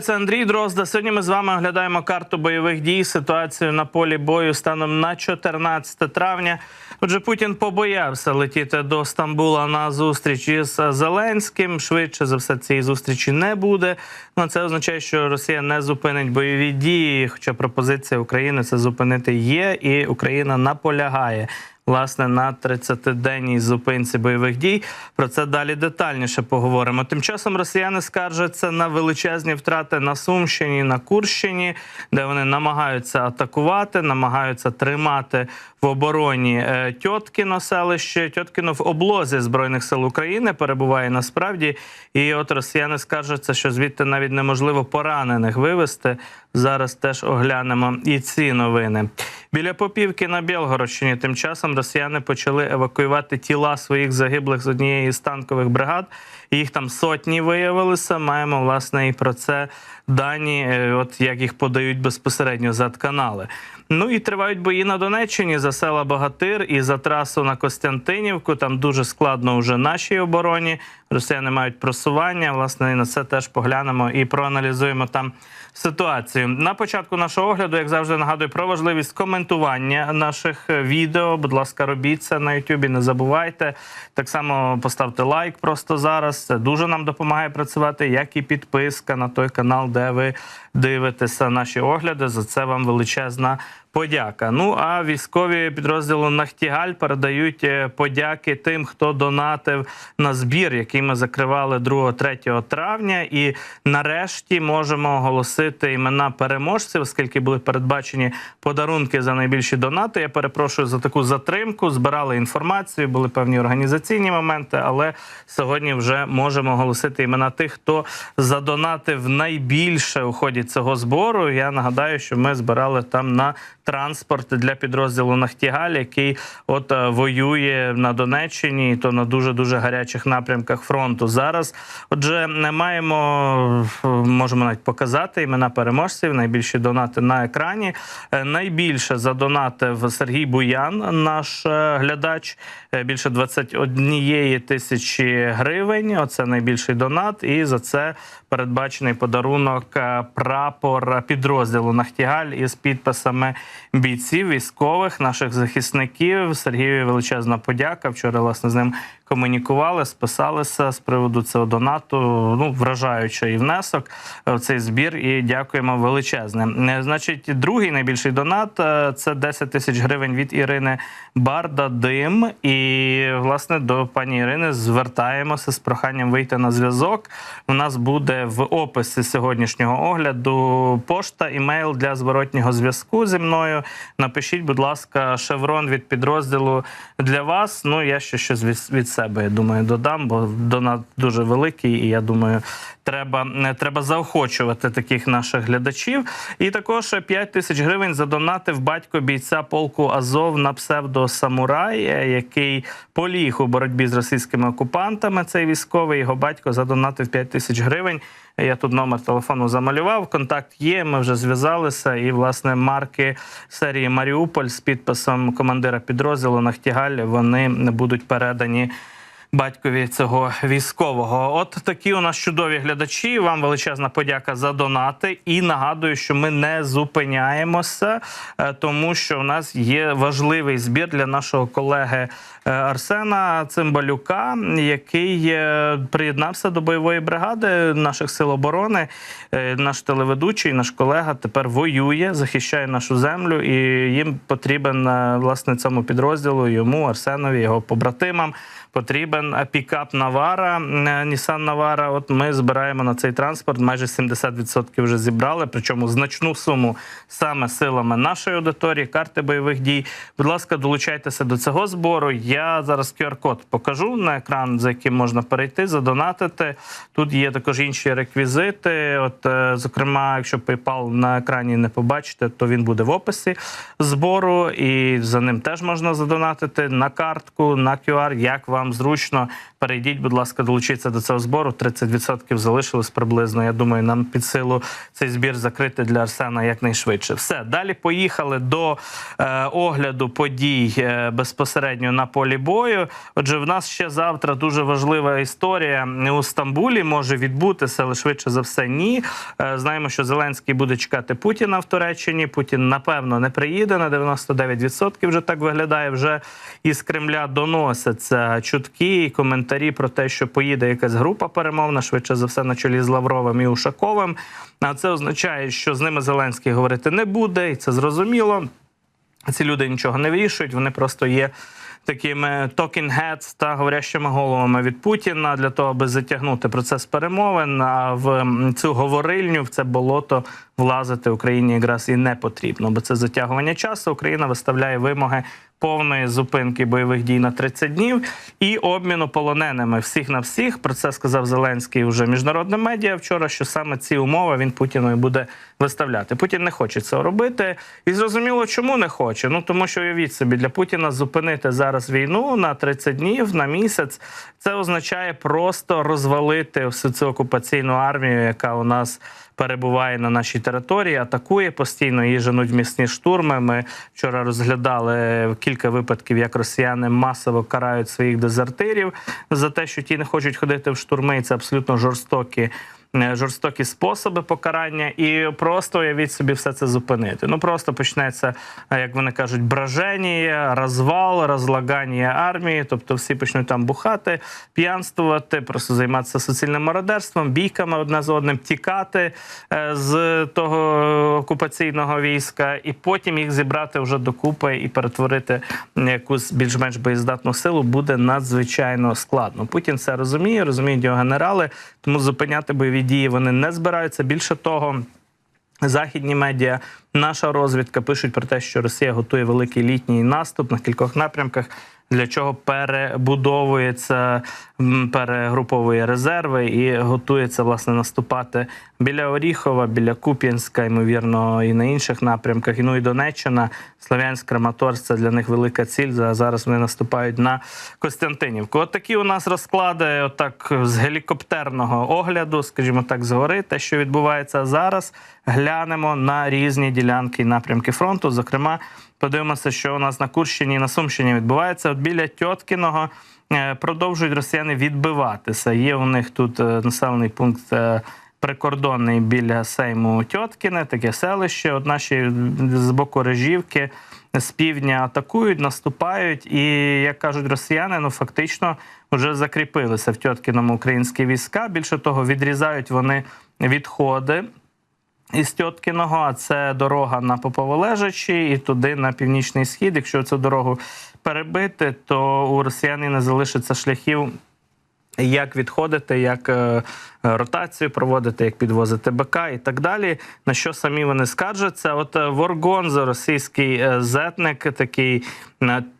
Це Андрій Дрозда. Сьогодні ми з вами оглядаємо карту бойових дій, ситуацію на полі бою станом на 14 травня. Отже, Путін побоявся летіти до Стамбула на зустріч із Зеленським. Швидше за все цієї зустрічі не буде. Ну це означає, що Росія не зупинить бойові дії. Хоча пропозиція України це зупинити є, і Україна наполягає власне на 30-денній зупинці бойових дій. Про це далі детальніше поговоримо. Тим часом росіяни скаржаться на величезні втрати на Сумщині, на Курщині, де вони намагаються атакувати, намагаються тримати в обороні е, Тьоткіно селище. Тьоткіно в облозі збройних сил України перебуває насправді. І от росіяни скаржаться, що звідти навіть неможливо поранених вивезти. Зараз теж оглянемо і ці новини. Біля Попівки на Білгородщині тим часом росіяни почали евакуювати тіла своїх загиблих з однієї з танкових бригад. Їх там сотні виявилися. Маємо власне і про це дані, е, от як їх подають безпосередньо за канали. Ну і тривають бої на Донеччині за села Багатир і за трасу на Костянтинівку. Там дуже складно вже нашій обороні. Росіяни мають просування. Власне, і на це теж поглянемо і проаналізуємо там ситуацію. На початку нашого огляду, як завжди, нагадую про важливість коментування наших е, відео. Будь ласка, робіть це на Ютубі. Не забувайте. Так само поставте лайк просто зараз. Це дуже нам допомагає працювати, як і підписка на той канал, де ви дивитеся наші огляди. За це вам величезна. Подяка. Ну а військові підрозділу Нахтігаль передають е, подяки тим, хто донатив на збір, який ми закривали 2-3 травня. І нарешті можемо оголосити імена переможців, оскільки були передбачені подарунки за найбільші донати. Я перепрошую за таку затримку. Збирали інформацію, були певні організаційні моменти, але сьогодні вже можемо оголосити імена тих, хто задонатив найбільше у ході цього збору. Я нагадаю, що ми збирали там на транспорт для підрозділу Нахтігаль, який от е, воює на Донеччині, то на дуже дуже гарячих напрямках фронту. Зараз, отже, не маємо можемо навіть показати імена переможців. Найбільші донати на екрані. Е, Найбільше задонатив Сергій Буян, наш е, глядач. Більше 21 тисячі гривень. Оце найбільший донат, і за це передбачений подарунок прапор підрозділу Нахтігаль із підписами бійців, військових, наших захисників. Сергію величезна подяка. Вчора власне з ним комунікували, списалися з приводу цього донату. Ну вражаючий внесок в цей збір. І дякуємо величезне. Е, Значить, другий найбільший донат е, це 10 тисяч гривень від Ірини Барда Дим. І власне до пані Ірини звертаємося з проханням вийти на зв'язок. У нас буде в описі сьогоднішнього огляду пошта, імейл для зворотнього зв'язку зі мною. Напишіть, будь ласка, шеврон від підрозділу для вас. Ну я ще щось від, від себе я думаю додам, бо донат дуже великий, і я думаю, треба, треба заохочувати таких наших глядачів. І також 5 тисяч гривень задонатив батько бійця полку Азов на псевдо Самурай, е, який поліг у боротьбі з російськими окупантами. Цей військовий його батько задонатив 5 тисяч гривень. Я тут номер телефону замалював. Контакт є. Ми вже зв'язалися. І власне марки серії Маріуполь з підписом командира підрозділу Нахтігаль вони будуть передані. Батькові цього військового, от такі у нас чудові глядачі. Вам величезна подяка за донати. І нагадую, що ми не зупиняємося, е, тому що у нас є важливий збір для нашого колеги Арсена Цимбалюка, який е, приєднався до бойової бригади наших сил оборони. Е, Наш телеведучий, наш колега тепер воює, захищає нашу землю, і їм потрібен е, власне цьому підрозділу йому Арсенові, його побратимам. Потрібен е, пікап Навара, Нісан Навара. От ми збираємо на цей транспорт. Майже 70% вже зібрали. Причому значну суму саме силами нашої аудиторії, карти бойових дій. Будь ласка, долучайтеся до цього збору. Я зараз QR-код покажу на екран, за яким можна перейти, задонатити. Тут є також інші реквізити. От, е, зокрема, якщо PayPal на екрані не побачите, то він буде в описі збору, і за ним теж можна задонатити на картку, на QR, як вам зручно. Перейдіть, будь ласка, долучіться до цього збору. 30% залишилось приблизно. Я думаю, нам під силу цей збір закрити для Арсена якнайшвидше. Все далі поїхали до е, огляду подій е, безпосередньо на полі. Полі бою. Отже, в нас ще завтра дуже важлива історія у Стамбулі може відбутися, але швидше за все ні. Е, Знаємо, що Зеленський буде чекати Путіна в Туреччині. Путін напевно не приїде на 99% Вже так виглядає. Вже із Кремля доносяться чутки і коментарі про те, що поїде якась група перемовна, швидше за все на чолі з Лавровим і Ушаковим. А це означає, що з ними Зеленський говорити не буде, і це зрозуміло. Ці люди нічого не вирішують, вони просто є такими talking heads та говорящими головами від Путіна для того, аби затягнути процес перемовин. А в цю говорильню в це болото влазити Україні якраз і не потрібно, бо це затягування часу. Україна виставляє вимоги повної зупинки бойових дій на 30 днів і обміну полоненими всіх на всіх. Про це сказав Зеленський уже міжнародним медіа вчора. Що саме ці умови він Путіну і буде виставляти. Путін не хоче цього робити, і зрозуміло, чому не хоче. Ну тому що уявіть собі, для Путіна зупинити зараз війну на 30 днів на місяць. Це означає просто розвалити всю цю окупаційну армію, яка у нас перебуває на нашій території, атакує постійно, її женуть місні штурми. Ми вчора розглядали кілька випадків, як росіяни масово карають своїх дезертирів за те, що ті не хочуть ходити в штурми. І це абсолютно жорстокі. Е, Жорстокі способи покарання, і просто уявіть собі все це зупинити. Ну просто почнеться, е, як вони кажуть, браження, розвал, розлагання армії. Тобто всі почнуть там бухати, п'янствувати, просто займатися суцільним мародерством, бійками одне з одним, тікати е, з того окупаційного війська, і потім їх зібрати вже докупи і перетворити на якусь більш-менш боєздатну силу буде надзвичайно складно. Путін це розуміє, розуміють його генерали, тому зупиняти бойові дії вони не збираються. Більше того. Західні медіа, наша розвідка пишуть про те, що Росія готує великий літній наступ на кількох напрямках, для чого перебудовується, перегруповує резерви і готується власне наступати біля Оріхова, біля Куп'янська, ймовірно, і на інших напрямках. І ну і Донеччина, Слов'янськ, Краматорськ – це для них велика ціль. Зараз вони наступають на Костянтинівку. От такі у нас розклади, отак з гелікоптерного огляду, скажімо так, згори, те, що відбувається зараз. Глянемо на різні ділянки і напрямки фронту. Зокрема, подивимося, що у нас на Курщині і на Сумщині відбувається. От біля Тьоткіного продовжують росіяни відбиватися. Є у них тут е, населений пункт. е, Прикордонний біля Сейму Тьоткіне, таке селище. От наші з боку Режівки з півдня атакують, наступають, і як кажуть росіяни, ну фактично вже закріпилися в Тьоткіному українські війська. Більше того, відрізають вони відходи із Тьоткіного, це дорога на Поповолежачі і туди на північний схід. Якщо цю дорогу перебити, то у росіяни не залишиться шляхів. Як відходити, як е, ротацію проводити, як підвозити БК і так далі. На що самі вони скаржаться? От е, Воргонзо, російський е, зетник, такий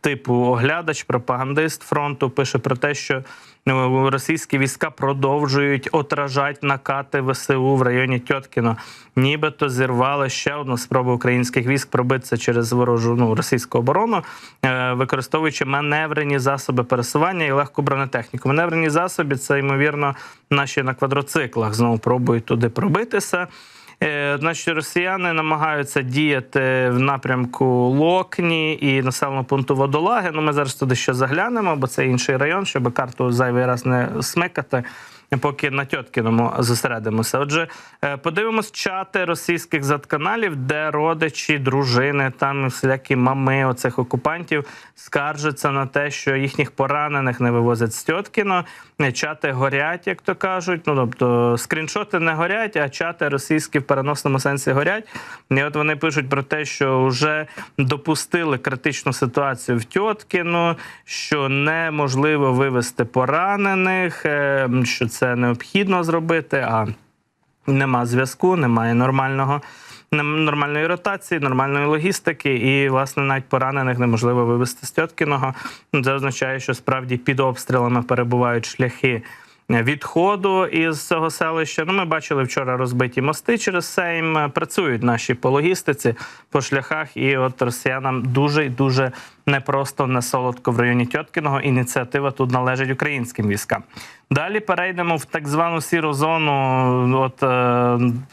типу оглядач, пропагандист фронту, пише про те, що російські війська продовжують отражати накати ВСУ в районі Тьоткіно. Нібито зірвали ще одну спробу українських військ пробитися через ворожу ну, російську оборону, використовуючи маневрені засоби пересування і легку бронетехніку. Маневрені засоби це ймовірно наші на квадроциклах знову пробують туди пробитися. Е, Значить, росіяни намагаються діяти в напрямку Локні і населеного пункту Водолаги. Ну, ми зараз туди ще заглянемо, бо це інший район, щоб карту зайвий раз не смикати. Поки на Тьоткіному зосередимося. Отже, е, подивимось чати російських затканалів, де родичі, дружини, там всілякі мами оцих окупантів скаржаться на те, що їхніх поранених не вивозять з Тьоткіно. Е, Чати горять, як то кажуть. Ну тобто скріншоти не горять, а чати російські в переносному сенсі горять. І от вони пишуть про те, що вже допустили критичну ситуацію в Тьоткіно, що неможливо вивезти поранених, е, що це необхідно зробити. а Нема зв'язку, немає нормального нормальної ротації, нормальної логістики, і власне навіть поранених неможливо вивезти з Тьоткіного. Це означає, що справді під обстрілами перебувають шляхи відходу із цього селища. Ну, ми бачили вчора розбиті мости через Сейм. Працюють наші по логістиці, по шляхах, і от росіянам дуже і дуже непросто не солодко в районі Тьоткіного. Ініціатива тут належить українським військам. Далі перейдемо в так звану сіру зону. От е,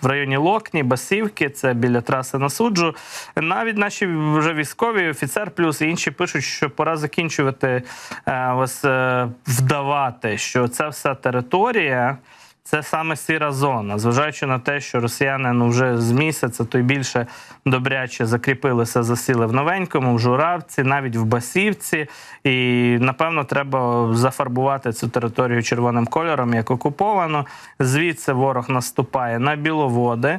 в районі Локні, Басівки, це біля траси на суджу. Навіть наші вже військові, офіцер плюс і інші пишуть, що пора закінчувати е, ось е, вдавати, що це вся територія. Це саме сіра зона, зважаючи на те, що росіяни ну вже з місяця, то й більше добряче закріпилися, засіли в новенькому, в Журавці, навіть в Басівці. І напевно треба зафарбувати цю територію червоним кольором як окуповано. Звідси ворог наступає на біловоди.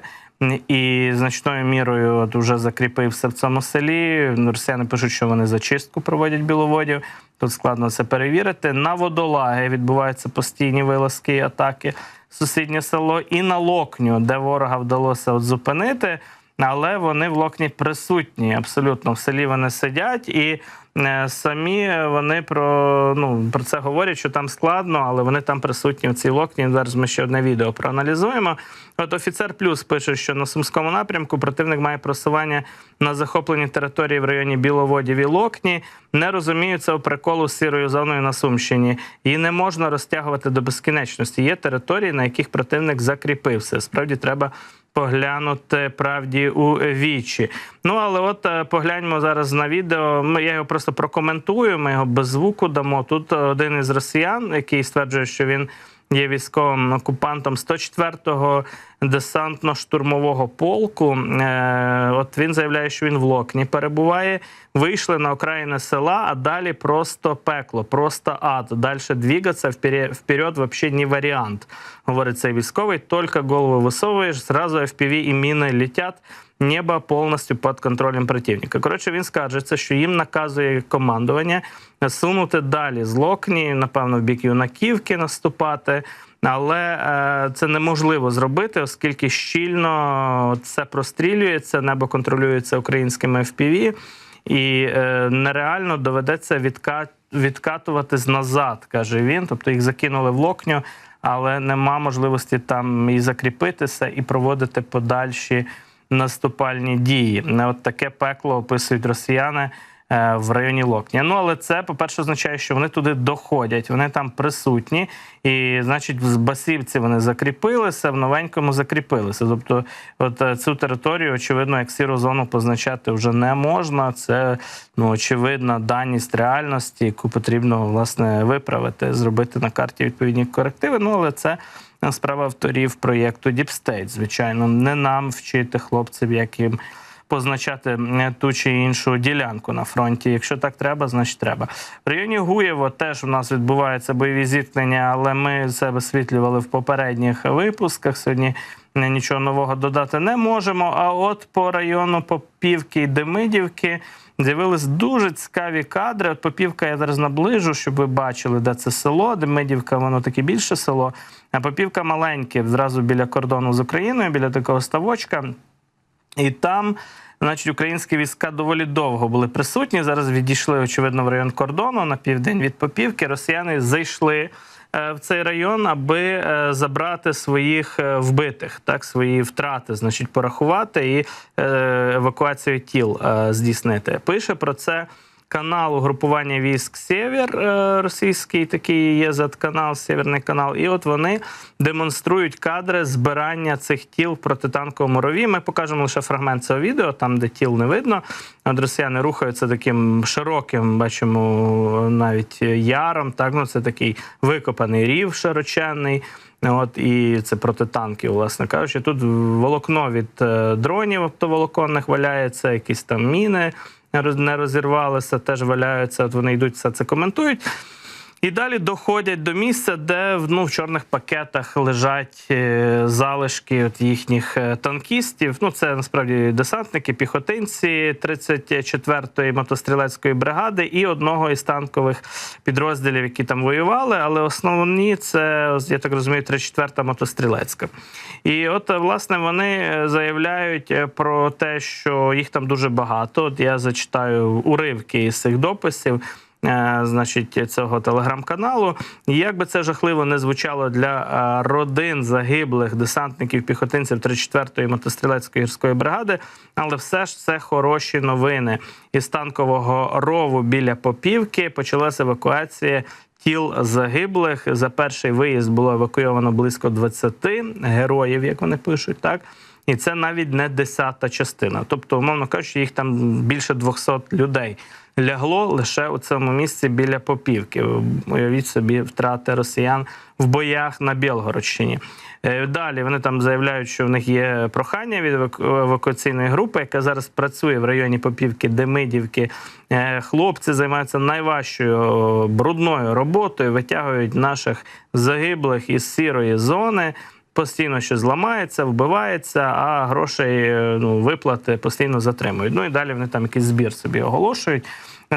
І значною мірою от вже закріпився в цьому селі. Росіяни пишуть, що вони зачистку проводять біловодів. Тут складно це перевірити. На водолаги відбуваються постійні вилазки і атаки сусіднє село, і на Локню, де ворога вдалося от зупинити. Але вони в Локні присутні абсолютно в селі вони сидять і самі вони про ну про це говорять, що там складно, але вони там присутні у цій локні. Зараз ми ще одне відео проаналізуємо. От офіцер плюс пише, що на сумському напрямку противник має просування на захоплені території в районі Біловодів і Локні. Не розуміють цього приколу з сірою зоною на Сумщині. Її не можна розтягувати до безкінечності. Є території, на яких противник закріпився. Справді треба поглянути правді у вічі. Ну але от е, погляньмо зараз на відео. Ми я його просто прокоментую. Ми його без звуку дамо. Тут один із росіян, який стверджує, що він. Є військовим окупантом 104-го десантно-штурмового полку. Е, От він заявляє, що він в Локні перебуває. Вийшли на окраїни села, а далі просто пекло, просто ад. Далі двігатися вперед, взагалі не варіант. Говорить цей військовий. Тільки голову висовуєш, зразу FPV і міни летять. Небо повністю під контролем противника. Коротше, він скаржиться, що їм наказує командування сунути далі з Локні, напевно, в бік Юнаківки наступати. Але е, це неможливо зробити, оскільки щільно це прострілюється, небо контролюється українськими FPV, і е, нереально доведеться відка... відкатуватись назад, каже він. Тобто їх закинули в локню, але нема можливості там і закріпитися, і проводити подальші наступальні дії. От таке пекло описують росіяни в районі Локня. Ну але це, по-перше, означає, що вони туди доходять, вони там присутні, і значить, в Басівці вони закріпилися, в новенькому закріпилися. Тобто, от е, цю територію, очевидно, як сіру зону позначати вже не можна. Це ну очевидна даність реальності, яку потрібно власне виправити, зробити на карті відповідні корективи. Ну але це. Справа авторів проєкту State, звичайно, не нам вчити хлопців, як їм позначати е, ту чи іншу ділянку на фронті. Якщо так треба, значить треба. В районі Гуєво теж у нас відбуваються бойові зіткнення, але ми це висвітлювали в попередніх випусках. Сьогодні нічого нового додати не можемо. А от по району Попівки і Демидівки. З'явились дуже цікаві кадри. От Попівка я зараз наближу, щоб ви бачили, де це село. Демидівка, воно таке більше село. А Попівка маленьке, зразу біля кордону з Україною, біля такого ставочка. І там, значить, українські війська доволі довго були присутні. Зараз відійшли, очевидно, в район кордону на південь від Попівки. Росіяни зайшли е, в цей район, аби е, забрати своїх е, вбитих, так свої втрати, значить, порахувати і евакуацію тіл здійснити. Пише про це. Канал угрупування військ Сєвєр російський, такий є канал, Сєвєрний канал. І от вони демонструють кадри збирання цих тіл в протитанковому рові. Ми покажемо лише фрагмент цього відео, там де тіл не видно. От росіяни рухаються таким широким, бачимо навіть яром. Так, ну це такий викопаний рів широченний. От і це протитанки, власне кажучи. Тут волокно від дронів оптоволоконних валяється, якісь там міни не розірвалися, теж валяються. От вони йдуть все це коментують. І далі доходять до місця, де ну, в чорних пакетах лежать е, залишки от їхніх е, танкістів. Ну, це насправді десантники, піхотинці 34-ї мотострілецької бригади і одного із танкових підрозділів, які там воювали. Але основні це я так розумію, 34-та мотострілецька. І от власне вони заявляють про те, що їх там дуже багато. От я зачитаю уривки із цих дописів. Е, значить, цього телеграм-каналу. Як би це жахливо не звучало для е, родин загиблих десантників піхотинців 34-ї мотострілецької гірської бригади, але все ж це хороші новини. Із танкового рову біля Попівки почалася евакуація тіл загиблих. За перший виїзд було евакуйовано близько 20 героїв, як вони пишуть, так. І це навіть не десята частина. Тобто, умовно кажучи, їх там більше 200 людей лягло лише у цьому місці біля Попівки. Уявіть собі втрати росіян в боях на Білгородщині. Е, Далі вони там заявляють, що в них є прохання від евакуаційної групи, яка зараз працює в районі Попівки, Демидівки. Е, Хлопці займаються найважчою брудною роботою, витягують наших загиблих із сірої зони. Постійно щось зламається, вбивається, а грошей е, ну, виплати постійно затримують. Ну і далі вони там якийсь збір собі оголошують.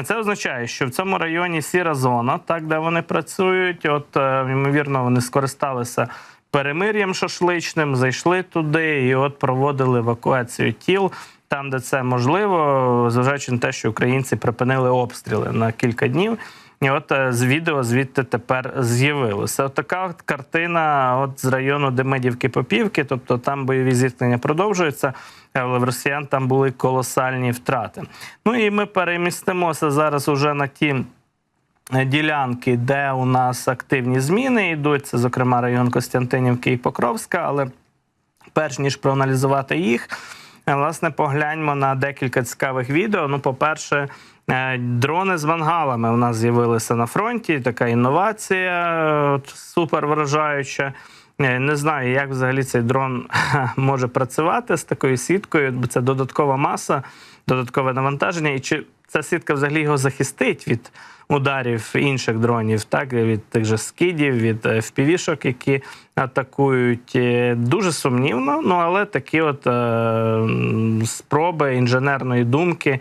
Це означає, що в цьому районі сіра зона, так де вони працюють. От е, ймовірно, вони скористалися перемир'ям шашличним, зайшли туди і от проводили евакуацію тіл. Там, де це можливо, зважаючи на те, що українці припинили обстріли на кілька днів. І от е, з відео звідти тепер з'явилося. Така картина от з району Демидівки Попівки, тобто там бойові зіткнення продовжуються, але в росіян там були колосальні втрати. Ну і ми перемістимося зараз уже на ті е, ділянки, де у нас активні зміни йдуть. Це, зокрема, район Костянтинівки і Покровська, але перш ніж проаналізувати їх, е, власне, погляньмо на декілька цікавих відео. Ну, по-перше, дрони з вангалами у нас з'явилися на фронті. Така інновація е, супер вражаюча. Е, Не знаю, як взагалі цей дрон може працювати з такою сіткою, бо це додаткова маса, додаткове навантаження, і чи ця сітка взагалі його захистить від ударів інших дронів, так від тих же скидів, від е, впівішок, які атакують. Е, Дуже сумнівно, ну але такі от е, спроби інженерної думки.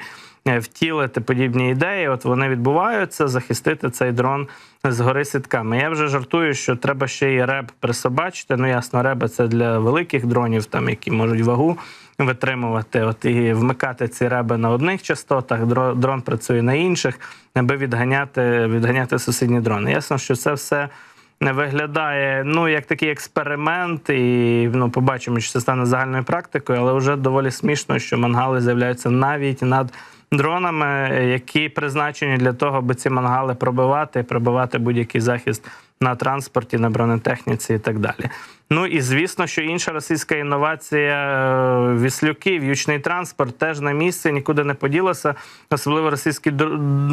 Е, Втілити подібні ідеї, от вони відбуваються, захистити цей дрон згори сітками. Я вже жартую, що треба ще й реб присобачити. Ну, ясно, реби це для великих дронів, там які можуть вагу витримувати. От і вмикати ці реби на одних частотах, дро- дрон працює на інших, аби відганяти, відганяти сусідні дрони. Ясно, що це все не виглядає ну як такий експеримент, і ну побачимо, що це стане загальною практикою, але вже доволі смішно, що мангали з'являються навіть над дронами, які призначені для того, аби ці мангали пробивати, пробивати будь-який захист на транспорті, на бронетехніці і так далі. Ну і звісно, що інша російська інновація е, віслюки, в'ючний транспорт теж на місці, нікуди не поділося. Особливо російські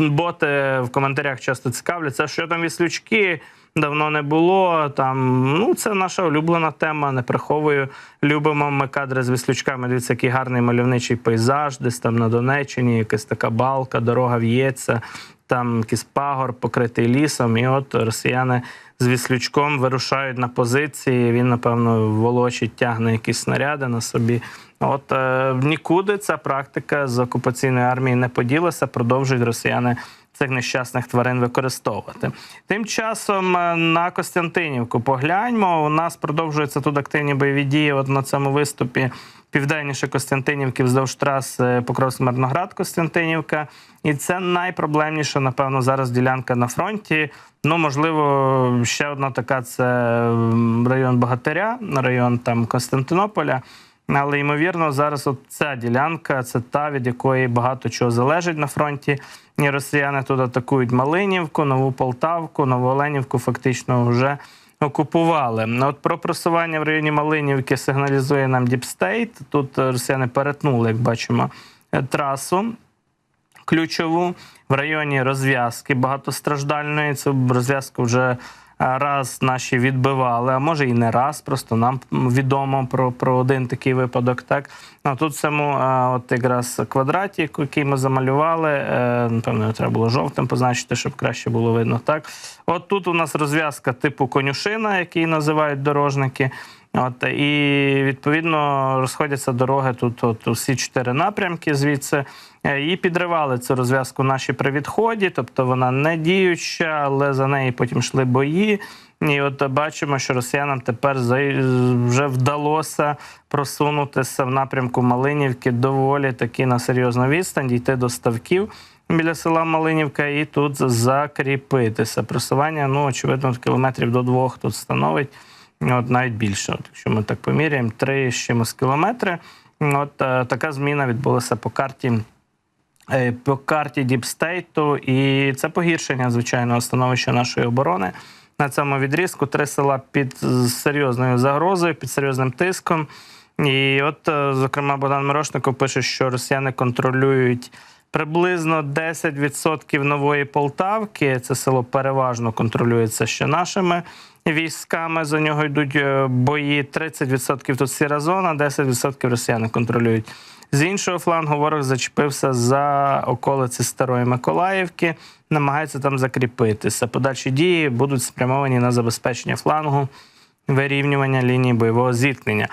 боти в коментарях часто цікавляться, що там віслючки давно не було. Там ну це наша улюблена тема. Не приховую. Любимо ми кадри з віслючками. Дивіться, який гарний мальовничий пейзаж, десь там на Донеччині, якась така балка, дорога в'ється. Там якийсь пагор покритий лісом, і от росіяни з віслючком вирушають на позиції. Він, напевно, волочить, тягне якісь снаряди на собі. От е, нікуди ця практика з окупаційної армії не поділася. Продовжують росіяни цих нещасних тварин використовувати. Тим часом е, на Костянтинівку погляньмо. У нас продовжуються тут активні бойові дії. От на цьому виступі південніше Костянтинівки вздовж траси покровськ мирноград Костянтинівка. І це найпроблемніша, напевно, зараз ділянка на фронті. Ну, можливо, ще одна така це район Богатиря, район там Константинополя. Але ймовірно, зараз от ця ділянка це та, від якої багато чого залежить на фронті. І росіяни тут атакують Малинівку, Нову Полтавку, Нову Оленівку фактично вже окупували. От про просування в районі Малинівки сигналізує нам Діпстейт. Тут росіяни перетнули, як бачимо, е, трасу ключову в районі розв'язки багатостраждальної. Цю розв'язку вже раз наші відбивали, а може і не раз. Просто нам відомо про, про один такий випадок. Так ну, тут цьому от якраз квадраті, який ми замалювали. е, Напевно, треба було жовтим позначити, щоб краще було видно. Так, от тут у нас розв'язка типу конюшина, який називають дорожники. От і відповідно розходяться дороги тут. От усі чотири напрямки звідси. Е, І підривали цю розв'язку наші при відході, тобто вона не діюча, але за неї потім йшли бої. І от бачимо, що росіянам тепер вже вдалося просунутися в напрямку Малинівки доволі таки на серйозну відстань, дійти до ставків біля села Малинівка і тут закріпитися. Просування, ну очевидно, кілометрів до двох тут становить. От навіть більше, от, якщо ми так поміряємо, три з чимось кілометри. От е, така зміна відбулася по карті е, по карті Діпстейту, і це погіршення звичайного становища нашої оборони. На цьому відрізку три села під серйозною загрозою, під серйозним тиском. І от, е, зокрема, Богдан Мирошников пише, що росіяни контролюють приблизно 10% нової Полтавки. Це село переважно контролюється ще нашими військами. За нього йдуть е, бої. 30% тут сіра зона, 10% росіяни контролюють. З іншого флангу ворог зачепився за околиці Старої Миколаївки, намагається там закріпитися. Подальші дії будуть спрямовані на забезпечення флангу, вирівнювання лінії бойового зіткнення.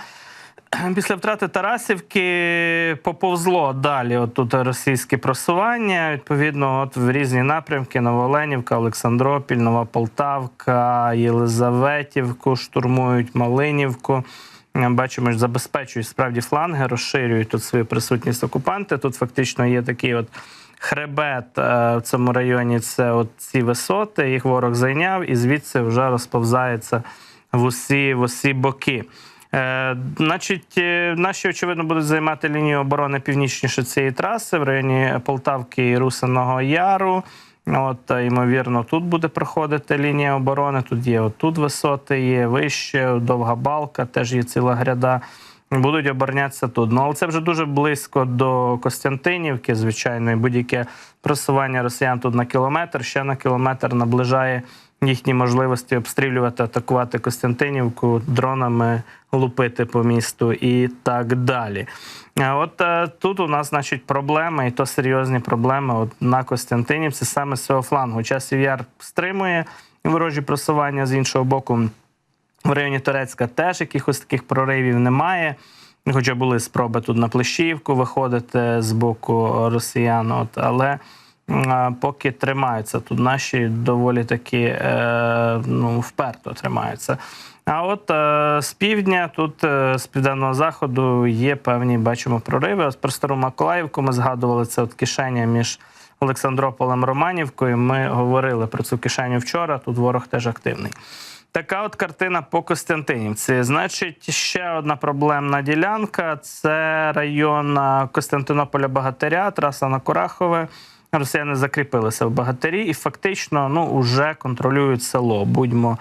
Після втрати Тарасівки поповзло далі. От тут російське просування. Відповідно, от в різні напрямки: Новоленівка, Олександропіль, Нова Полтавка, Єлизаветівку, штурмують Малинівку. Бачимо, що забезпечують справді фланги, розширюють тут свою присутність окупанти. Тут фактично є такий от хребет е, в цьому районі. Це от ці висоти. Їх ворог зайняв, і звідси вже розповзається в усі, в усі боки. Е, значить, е, наші очевидно будуть займати лінію оборони північніше цієї траси в районі Полтавки і Русиного Яру. От, ймовірно, тут буде проходити лінія оборони. Тут є отут висоти, є вище, довга балка, теж є ціла гряда. Будуть оборонятися тут. Ну, але це вже дуже близько до Костянтинівки, звичайно, і будь-яке просування росіян тут на кілометр, ще на кілометр наближає їхні можливості обстрілювати, атакувати Костянтинівку, дронами лупити по місту і так далі. От е, тут у нас, значить, проблеми, і то серйозні проблеми от на Костянтинівці саме з цього флангу. Часів яр стримує ворожі просування з іншого боку. В районі Турецька теж якихось таких проривів немає. Хоча були спроби тут на Плещівку виходити з боку росіян, от, але поки тримаються тут наші доволі таки е, ну, вперто тримаються. А от е, з півдня, тут е, з південного заходу є певні, бачимо, прориви. Ось про стару Миколаївку ми згадували це от кишеня між Олександрополем Романівкою. Ми говорили про цю кишеню вчора. Тут ворог теж активний. Така от картина по Костянтинівці. Значить, ще одна проблемна ділянка це район е, Костянтинополя Багатиря, траса на Курахове. Росіяни закріпилися в Багатирі і фактично ну, вже контролюють село. Будьмо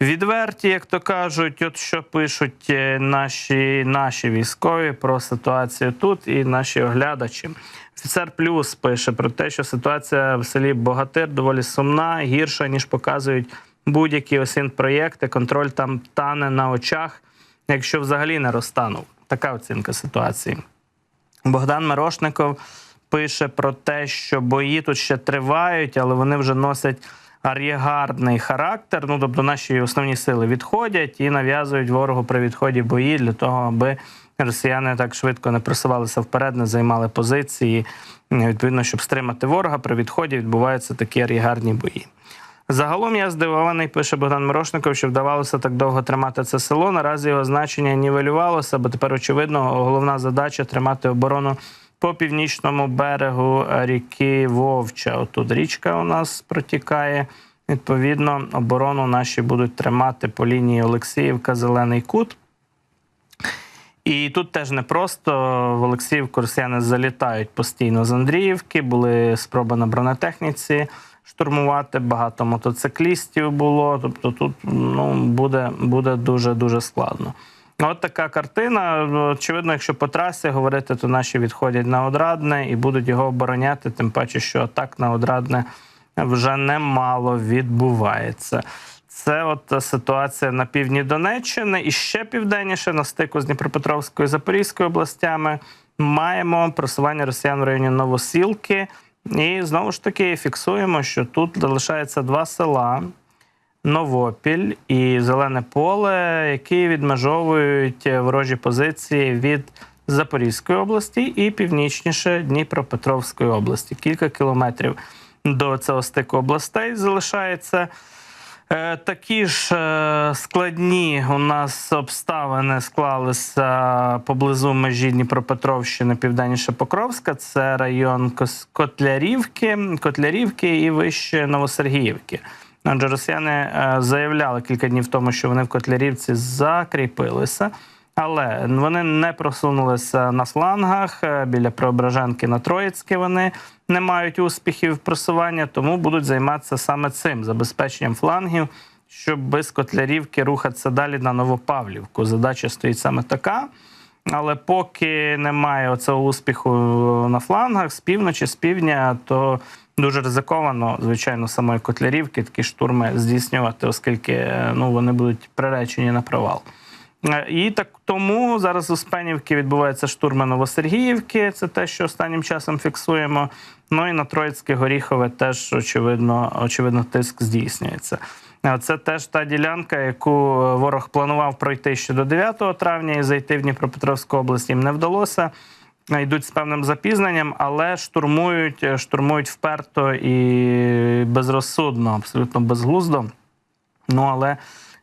відверті, як то кажуть, от що пишуть е, наші, наші військові про ситуацію тут і наші оглядачі. Офіцер Плюс пише про те, що ситуація в селі Богатир доволі сумна, гірша, ніж показують будь-які осін проєкти. Контроль там тане на очах, якщо взагалі не розтанув. Така оцінка ситуації. Богдан Мирошников пише про те, що бої тут ще тривають, але вони вже носять ар'єгардний характер. Ну, тобто наші основні сили відходять і нав'язують ворогу при відході бої для того, аби росіяни так швидко не просувалися вперед, не займали позиції. Відповідно, щоб стримати ворога, при відході відбуваються такі ар'єгардні бої. Загалом я здивований, пише Богдан Мирошников, що вдавалося так довго тримати це село. Наразі його значення нівелювалося, бо тепер, очевидно, головна задача тримати оборону по північному берегу ріки Вовча. Отут річка у нас протікає. Відповідно, оборону наші будуть тримати по лінії Олексіївка, Зелений Кут. І тут теж непросто. В Олексіївку росіяни залітають постійно з Андріївки. Були спроби на бронетехніці штурмувати. Багато мотоциклістів було. Тобто тут ну, буде, буде дуже дуже складно. От така картина. Очевидно, якщо по трасі говорити, то наші відходять на одрадне і будуть його обороняти. Тим паче, що атак на одрадне вже немало відбувається. Це от ситуація на півдні Донеччини і ще південніше на стику з Дніпропетровською і Запорізькою областями. Маємо просування росіян в районі Новосілки. І знову ж таки фіксуємо, що тут залишається два села: Новопіль і Зелене Поле, які відмежовують ворожі позиції від Запорізької області і північніше Дніпропетровської області. Кілька кілометрів до цього стику областей залишається. Е, Такі ж е, складні у нас обставини склалися поблизу межі Дніпропетровщини, південніше Покровська. Це район Котлярівки, Котлярівки і вище Новосергіївки. Адже росіяни е, заявляли кілька днів тому, що вони в Котлярівці закріпилися. Але вони не просунулися на флангах е, біля Преображенки на Троїцьке. Вони не мають успіхів просування, тому будуть займатися саме цим забезпеченням флангів, щоб без Котлярівки рухатися далі на Новопавлівку. Задача стоїть саме така. Але поки немає оцього успіху на флангах з півночі, з півдня, то дуже ризиковано, звичайно, самої Котлярівки такі штурми здійснювати, оскільки е, ну, вони будуть приречені на провал. Е, І так тому зараз у Спенівки відбуваються штурми Новосергіївки. Це те, що останнім часом фіксуємо. Ну і на Троїцьке Горіхове теж очевидно, очевидно тиск здійснюється. Е, Це теж та ділянка, яку ворог планував пройти ще до 9 травня і зайти в Дніпропетровську область. Їм не вдалося. Йдуть з певним запізненням, але штурмують, е, штурмують вперто і безрозсудно, абсолютно безглуздо. Ну але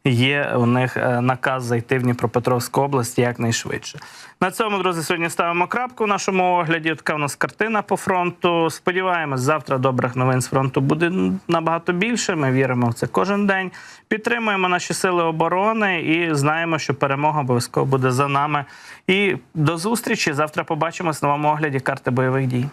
є у них е, наказ зайти в Дніпропетровську область якнайшвидше. На цьому, друзі, сьогодні ставимо крапку в нашому огляді. Така у нас картина по фронту. Сподіваємось, завтра добрих новин з фронту буде набагато більше. Ми віримо в це кожен день. Підтримуємо наші сили оборони і знаємо, що перемога обов'язково буде за нами. І до зустрічі. Завтра побачимось в новому огляді карти бойових дій.